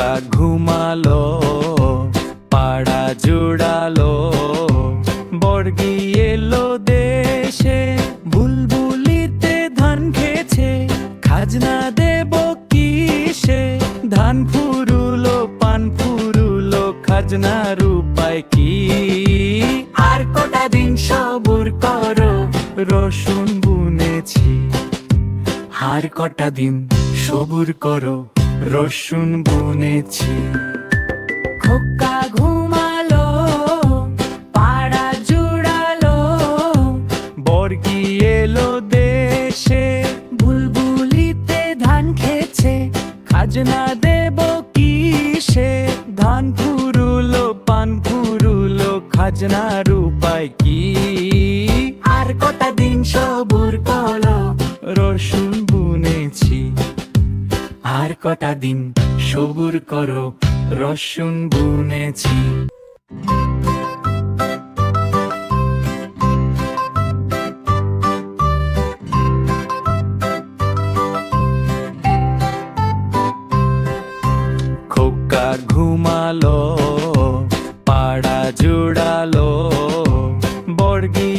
কাক ঘুমালো, পাড়া জুড়ালো বর্গি এলো দেশে, বুলবুলিতে ধান খেছে খাজনা দেব কিসে? ধান ফুরুলো, পান ফুরুলো, খাজনার উপায় কি? আর কটা দিন সবুর করো, রসুন বুনেছি। আর কটা দিন সবুর করো। রসুন বুনেছি। খোকা ঘুমালো পাড়া জুড়ালো বর্গি এলো দেশে। বুলবুলিতে ধান খেছে খাজনা দেব কিসে? ধান ফুরুলো পান ফুরুলো খাজনার উপায় কি? আর কটা দিন সবুর কলো কটা দিন? সবুর করো রসুন বুনেছি। খোকা ঘুমালো পাড়া জুড়ালো বর্গি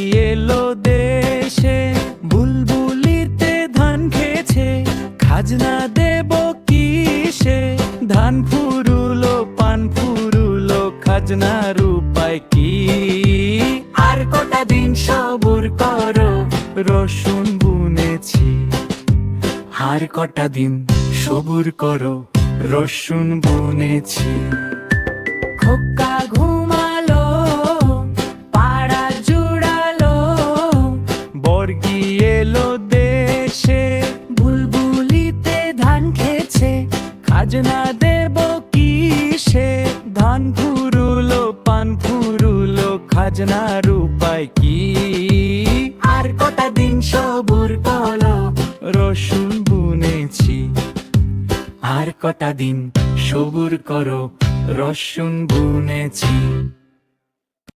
ধান ফুরুলো পান ফুরুলো খাজনার উপায় কি? আর কটা দিন সবুর করো রসুন বুনেছি। আর কটা দিন সবুর করো রসুন বুনেছি। খোকা দেব কিসে? ধান ফুরুলো পান ফুরুলো খাজনার উপায় কি? আর কটা দিন সবুর কলো? রসুন বুনেছি। আর কটা দিন সবুর করো? রসুন বুনেছি।